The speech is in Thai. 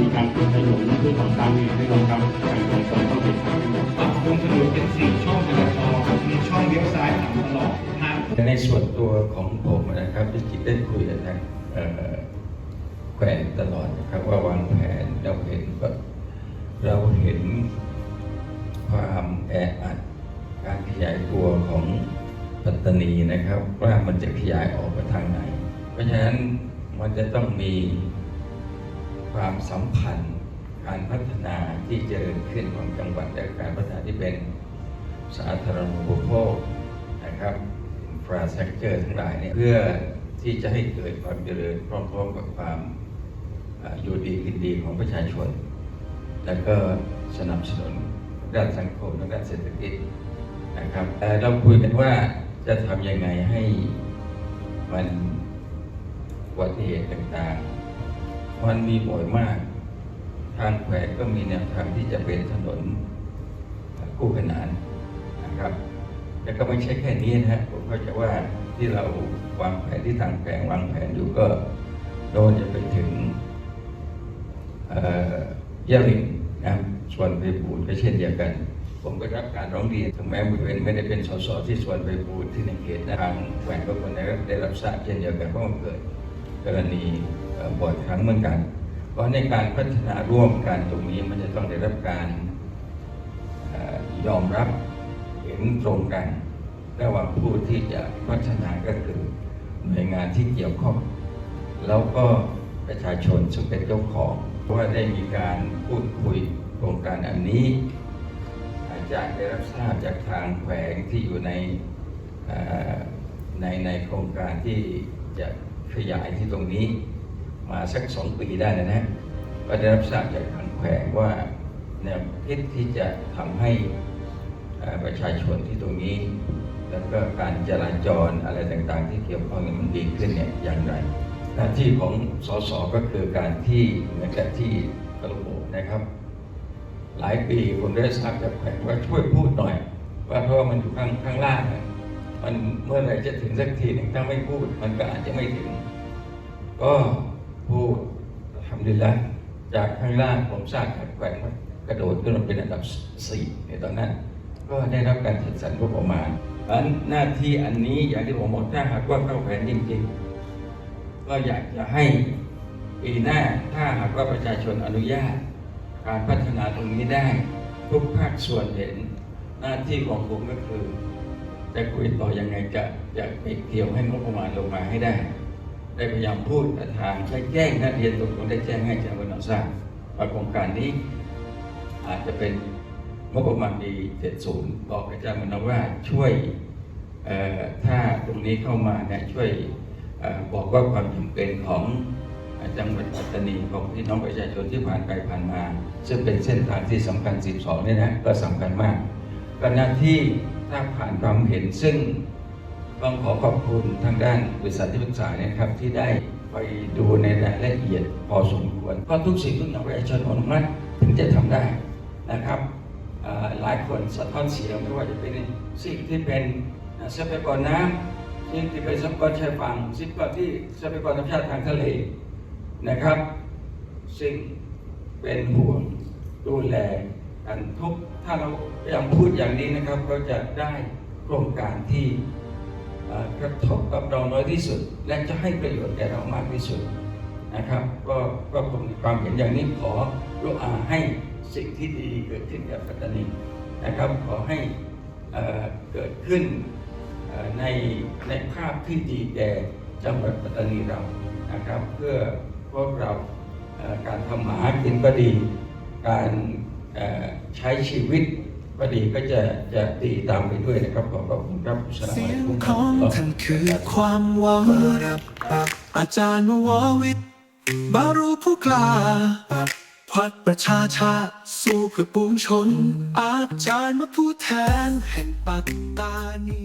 มีการปิดถนนเพื่อของการมีให้รองรับการจราจรต้องเป็นทางทั้งหมดปรับปรุงถนนเป็นสี่ช่องจราจรมีช่องเลี้ยวซ้ายตลอดทางในส่วนตัวของผมนะครับที่จิตได้คุยกับทางแขวงตลอดนะครับว่าวางแผนเราเห็นแบบเราเห็นความแออัดการขยายตัวของปัตตานีนะครับ ว่ามันจะขยายออกไปทางไหน เพราะฉะนั้นมันจะต้องมี ความสัมพันธ์การพัฒนาที่เจริญขึ้นของจังหวัดและการพัฒนาที่เป็นสาธารณูปโภคนะครับฟราสตรักเจอร์ทั้งหลายเนี่ยเพื่อที่จะให้เกิดความเจริญพร้อมๆกับความอยู่ดีกินดีของประชาชน แล้วก็สนับสนุนด้านสังคมและด้านเศรษฐกิจนะครับเราคุยกันว่าจะทำยังไงให้มันอุบัติเหตุต่างๆ มันมีบ่อยมาก ทางแขวงก็มีแนวทางที่จะเป็นถนนคู่ขนานนะครับแต่ก็ไม่ใช่แค่นี้นะฮะผมเข้าใจว่าที่เราวางแผนที่ทางแผงวางแผนอยู่ก็โดนจะไปถึงเอ่อยะริงนะส่วนไปบูรก็เช่นเดียวกัน ผมก็รับการร้องเรียนถึงแม้บริเวณไม่ได้เป็นสสที่ส่วนไปบูรที่ในเขตนะทางแขวงก็คนได้รับได้รับทราบเช่นเดียวกันเพราะมันเกิดกรณี บ่อยครั้งเหมือนกัน เพราะในการพัฒนาร่วมกันตรงนี้มันจะต้องได้รับการอยอมรับเห็นตรงกันระหว่างผู้ที่จะพัฒนาก็คือหน่วยงานที่เกี่ยวข้อง แล้วก็ประชาชนซึ่งเป็นเจ้าของเพราะว่าได้มีการพูดคุยโครงการอันนี้ อาจารย์ได้รับทราบจากทางแขวงที่อยู่ในในในโครงการที่จะขยายที่ตรงนี้ มาสักสองปีได้นะนะก็ได้รับทราบจากทางแขวงว่าแนวคิดที่จะทำให้ประชาชนที่ตรงนี้ แล้วก็การจราจรอะไรต่างๆ ที่เกี่ยวข้องนี่มันดีขึ้นเนี่ยอย่างไร หน้าที่ของสสก็คือการที่เหมือนกับที่กระโบนะครับ หลายปีผมได้ทราบจากแขวงว่าช่วยพูดหน่อย ว่าเพราะมันอยู่ข้างข้างล่างนะมันเมื่อไหร่จะถึงสักทีหนึ่งถ้าไม่พูดมันก็อาจจะไม่ถึง ก็ พูดทำดีแล้วจากข้างล่างผมทราบจากแขวงว่ากระโดดขึ้นมาเป็นอันดับสี่ในตอนนั้น ก็ได้รับการจัดสรรงบประมาณเพราะฉะนั้นหน้าที่อันนี้อย่างที่ผมบอกถ้าหากว่าเข้าแผนจริงๆ ก็อยากจะให้ปีหน้าถ้าหากว่าประชาชนอนุญาต การพัฒนาตรงนี้ได้ ทุกภาคส่วนเห็นหน้าที่ของผมก็คือ จะคุยต่อยังไงจะจะไปเกี่ยวให้งบประมาณลงมาให้ได้ ได้พยายามพูดกับทางได้แจ้งนักเรียนตรงๆได้แจ้งให้อาจารย์วันทราบว่าโครงการนี้อาจจะเป็นงบประมาณปี70บอกอาจารย์มนว่าช่วยถ้าตรงนี้เข้ามาเนี่ยช่วยอบอกว่าความจำเป็นของจังหวัดปัตตานีของพี่น้องประชาชนที่ผ่านไปผ่านมา ซึ่งเป็นเส้นทางที่สำคัญ 12เนี่ยนะก็สำคัญมากก็หน้าที่ถ้าผ่านความเห็นซึ่ง ต้องขอขอบคุณทางด้านบริษัทที่ปรึกษาเนยครับที่ได้ไปดูในรายละเอียดพอสมควรเพราะทุกสิ่งทุกอย่างประชาชนอนุมัติถึงจะทำได้นะครับหลายคนสะท้อนเสียงไม่ว่าจะเป็นสิ่งที่เป็นทรัพยากรน้ำสิ่งที่เป็นทรัพยากรชายฝั่งสิ่งที่ทรัพยากรธรรมชาติทางทะเลนะครับ ซึ่งเป็นห่วงดูแลกันทุกถ้าเราพยายามพูดอย่างนี้นะครับ ก็จะได้โครงการที่ กระทบกับเราน้อยที่สุด และจะให้ประโยชน์แก่เรามากที่สุดนะครับ ก็ก็ผมมีความเห็นอย่างนี้ขอรุอาให้สิ่งที่ดีเกิดขึ้นกับปัตตานีนะครับ ขอให้เอ่อเกิดขึ้นในในภาพที่ดีแก่จังหวัดปัตตานีเรานะครับ เพื่อพวกเราการทำมาหากินก็ดี การใช้ชีวิต ก็ดีก็จะจะตีตามไปด้วยนะครับขอขอบคุณครับสลามเสีอะยลัยงกุมของท่านคือความหวังอาจารย์ววิทย์บารูผู้กล้าพัดประชาชาติสู้เพื่อปวงชน อาจารย์มาผู้แทนแห่งปัตตานี